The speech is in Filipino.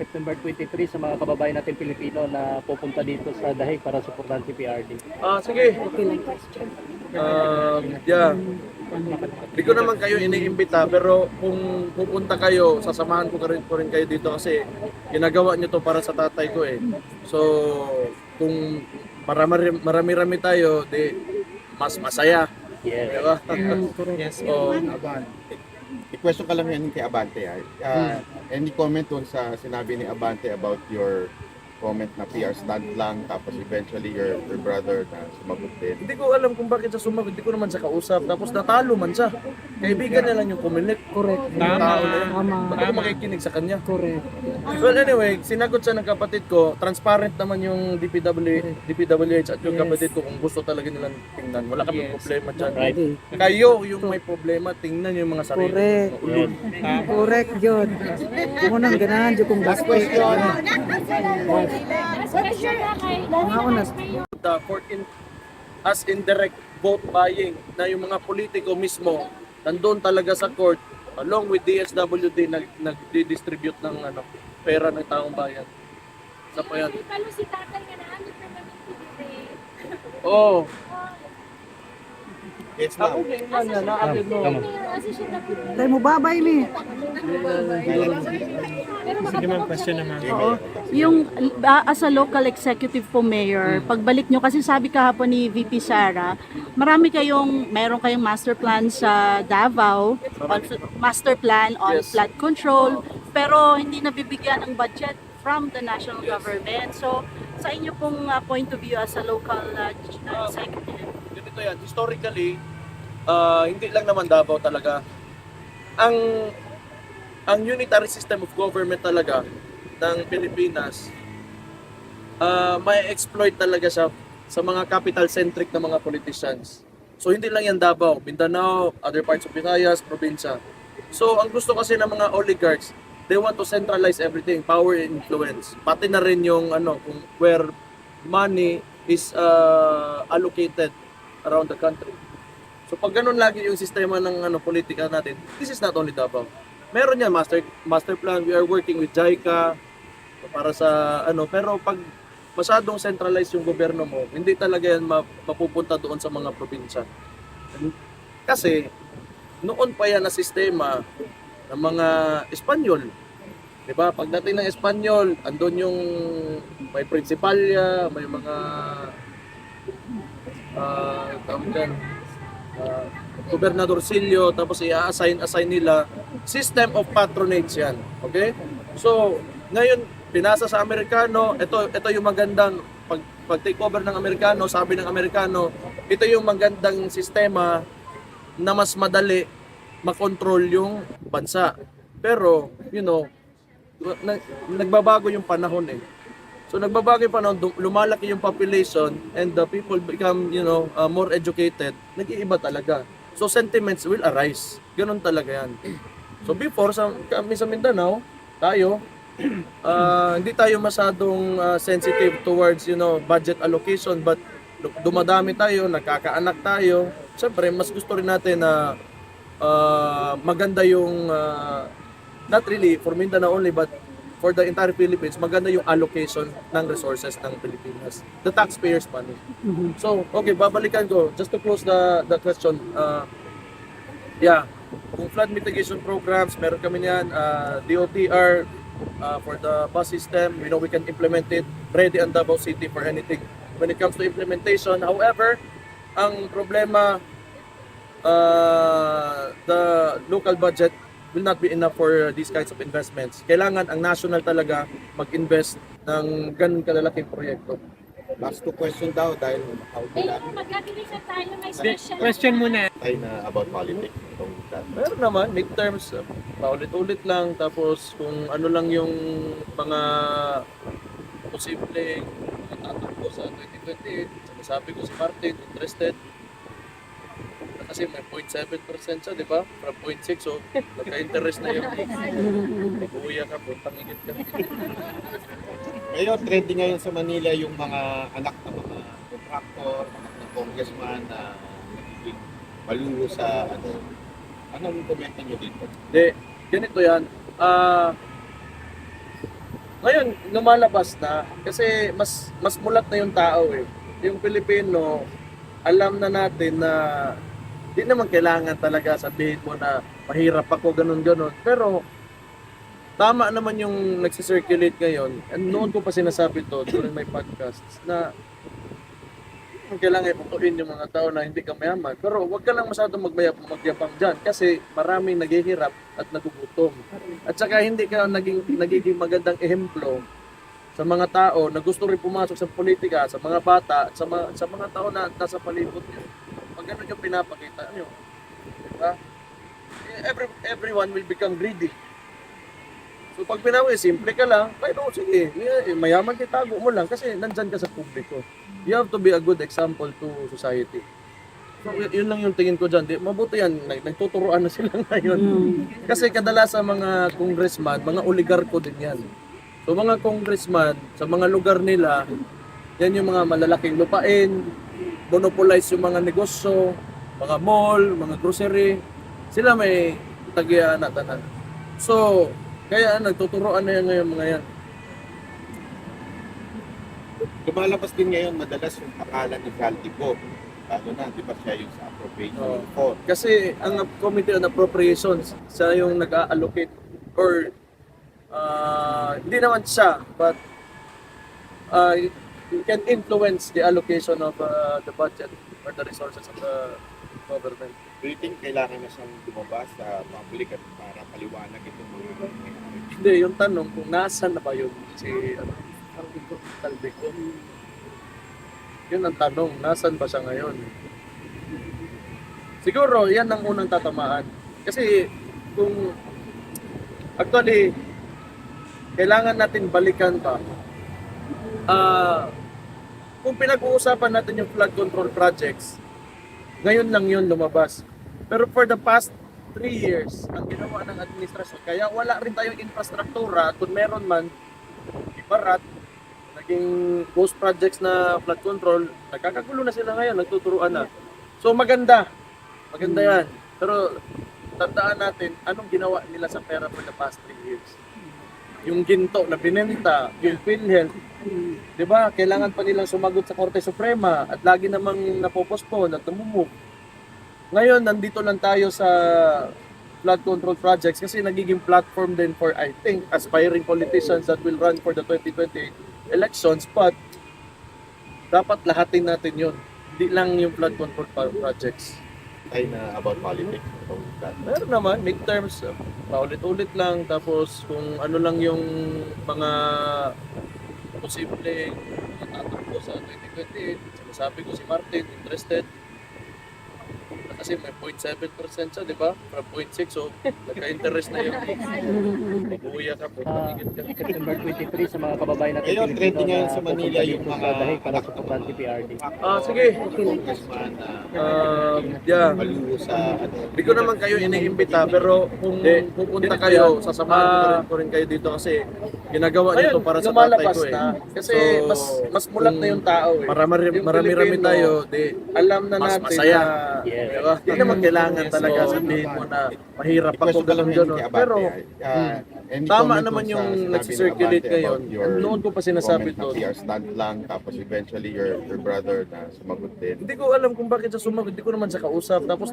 September 23 sa mga kababayan natin Pilipino na pupunta dito sa Dahig para suportahan si PRD? Ah, sige. Um, yeah. Hindi ko naman kayo iniimbita pero kung pupunta kayo, sasamahan ko rin, ko rin kayo dito kasi ginagawa nyo to para sa tatay ko eh. So, kung marami, marami-rami tayo, di mas masaya. Yes. Di ba? Yes. so, I-question ka lang yan kay Abante. ah. Uh, any comment dun sa sinabi ni Abante about your comment na PR stand lang tapos eventually your, your brother na sumagot din. hindi ko alam kung bakit siya sumagot. Hindi ko naman siya kausap. Tapos natalo man siya. Kaibigan niya lang yung kumilik. Correct. Tama. Tao na yun. Tama. Ba't ako makikinig sa kanya? Correct. Well, anyway, sinagot siya ng kapatid ko. Transparent naman yung DPW, DPWH at yung Yes. kapatid ko kung gusto talaga nilang tingnan. Wala kami Yes. problema dyan. Right. Kayo yung may problema, tingnan yung mga sarili. Correct. Tama. Correct yun. Kung unang ganahan, dyan kung Last gasto. question. The court in, as indirect vote buying na yung mga politiko mismo nandun talaga sa court along with DSWD nag nagdi-distribute ng ano pera ng taong bayan. Isa pa yan. Palo si tatay nga na ano permanent Oo. Oh, Yes, ako ma'am. din man yan, naakit mo. Tama. Kasi siya na Tayo mo babay ni. Sige ma'am, question naman. Oo. Yung uh, as a local executive po mayor, pagbalik nyo kasi sabi kahapon ni VP Sara, marami kayong meron kayong master plan sa Davao, on, master plan on Yes. flood control, pero hindi nabibigyan ng budget from the national government. So sa inyo pong uh, point of view as a local uh, executive, ganito yan, historically, ah, hindi lang naman Davao talaga. Ang ang unitary system of government talaga ng Pilipinas, ah, may exploit talaga siya sa mga capital-centric na mga politicians. So hindi lang yan Davao, Mindanao, other parts of Visayas, probinsya. So ang gusto kasi ng mga oligarchs, they want to centralize everything, power and influence. Pati na rin yung ano, kung where money is ah, allocated around the country. So pag ganun lagi yung sistema ng ano politika natin, this is not only Davao. Meron yan master master plan. We are working with JICA para sa ano pero pag masyadong centralized yung gobyerno mo, hindi talaga yan ma- mapupunta doon sa mga probinsya. Kasi noon pa yan na sistema ng mga Espanyol. 'Di ba? Pagdating ng Espanyol, andun yung may prinsipalya, may mga ah tawag dyan, ah, gobernadorcillo, tapos i-assign assign nila system of patronage yan. Okay? So, ngayon pinasa sa Amerikano, ito ito yung magandang pag pag take over ng Amerikano, sabi ng Amerikano, ito yung magandang sistema na mas madali makontrol yung bansa. Pero, you know, na, nagbabago yung panahon eh. So nagbabago yung panahon, lumalaki yung population and the people become, you know, uh, more educated, nag-iiba talaga. So sentiments will arise. Ganun talaga yan. So before, sa, kami sa Mindanao, tayo, uh, hindi tayo masyadong uh, sensitive towards, you know, budget allocation but dumadami tayo, nagkakaanak tayo. Siyempre, mas gusto rin natin na uh, maganda yung uh, not really for Mindanao only but for the entire Philippines, maganda yung allocation ng resources ng Pilipinas. The taxpayers' money. So, okay, babalikan ko. Just to close the, the question. Uh, yeah, kung flood mitigation programs, meron kami niyan. Uh, DOTR, uh, for the bus system, we know we can implement it. Ready ang Davao City for anything. When it comes to implementation, however, ang problema, uh, the local budget will not be enough for these kinds of investments. Kailangan ang national talaga mag-invest ng ganun kalalaking proyekto. Last two question daw dahil how Eh, lang yung magkabilis na tayo, may special. Question muna. tayo na about politics. Itong that. Meron naman, midterms, uh, paulit-ulit lang. Tapos kung ano lang yung mga posibleng tatakbo sa 2028. Sabi ko si Martin, interested. Kasi may 0.7% siya, di ba? From 0.6, so nagka-interest na yun. Buya ka, puntang igit ka. Ngayon, trending ngayon sa Manila yung mga anak ng mga contractor, anak ng congressman na nagiging maluho sa ano. Anong komento nyo dito? Hindi, ganito yan. Ah, Ngayon, lumalabas na kasi mas mas mulat na yung tao eh. Yung Pilipino, alam na natin na di naman kailangan talaga sabihin mo na mahirap ako, ganun ganon Pero tama naman yung nagsisirculate ngayon. And noon ko pa sinasabi to during my podcasts na kailangan iputuin yung mga tao na hindi ka mayaman. Pero huwag ka lang masyadong magmayap, magyapang dyan kasi maraming naghihirap at nagugutom. At saka hindi ka naging, nagiging magandang ehemplo sa mga tao na gusto rin pumasok sa politika, sa mga bata, at sa mga, sa mga tao na nasa palibot nyo. Ganun yung pinapakita nyo. Diba? Eh, Every, everyone will become greedy. So pag pinawi, simple ka lang, ay no, sige, eh, mayaman ka, tago mo lang kasi nandyan ka sa publiko. You have to be a good example to society. So yun lang yung tingin ko dyan. Di, mabuti yan, nag- nagtuturoan na sila ngayon. Kasi kadalasan mga congressman, mga oligarko din yan. So mga congressman, sa mga lugar nila, yan yung mga malalaking lupain, monopolize yung mga negosyo, mga mall, mga grocery. Sila may tagian na tanan. So, kaya nagtuturoan na yan ngayon mga yan. Lumalabas din ngayon madalas yung pangalan ni Galdico. Lalo na, di ba siya yung sa appropriation report. Kasi ang Committee on Appropriations, siya yung nag-allocate or uh, hindi naman siya, but uh, you can influence the allocation of uh, the budget or the resources of the government. Do you think kailangan na siyang lumabas sa public at para paliwanag itong mga? Hindi, yung tanong kung nasan na ba yun si ano, Talbico. Yun ang tanong, nasan ba siya ngayon? Siguro, yan ang unang tatamaan. Kasi kung actually kailangan natin balikan pa. Ah, kung pinag-uusapan natin yung flood control projects, ngayon lang yun lumabas. Pero for the past three years, ang ginawa ng administrasyon, kaya wala rin tayong infrastruktura, kung meron man, ibarat, naging ghost projects na flood control, nagkakagulo na sila ngayon, nagtuturuan na. So maganda, maganda yan. Pero tandaan natin, anong ginawa nila sa pera for the past three years? Yung ginto na binenta, yung PhilHealth, di ba, kailangan pa nilang sumagot sa Korte Suprema at lagi namang napopospon at namumove. Ngayon, nandito lang tayo sa flood control projects kasi nagiging platform din for, I think, aspiring politicians that will run for the 2028 elections. But, dapat lahatin natin yun. Hindi lang yung flood control projects. Tayo na about politics. About that. Meron naman, midterms, uh, paulit-ulit lang. Tapos kung ano lang yung mga posibleng tatakbo sa 2028, sabi ko si Martin, interested. Kasi may 0.7% siya, di ba? From 0.6, so nagka-interest na yun. Mabuya ka, Ah, pagpapigil ka. September 23 sa mga kababayan natin Ngayon, Pilipino trending ngayon sa Manila yung mga sa para suportahan si PRD. Ah, sige. Um, yeah. sa. Hindi ko naman kayo iniimbita pero kung pupunta kayo, sasamahan ko rin kayo dito kasi ginagawa niyo to para sa tatay ko eh. Kasi mas mas mulat na yung tao eh. Marami marami tayo, di alam na natin masaya. na Yes. Di ba? Hindi naman kailangan talaga sabihin mo na mahirap ako ganun ganun. Pero any tama naman yung nagsisirculate ngayon. Noon ko pa sinasabi to. PR stand lang tapos eventually your your brother na sumagot din. Hindi ko alam kung bakit siya sumagot. Hindi ko naman siya kausap. Tapos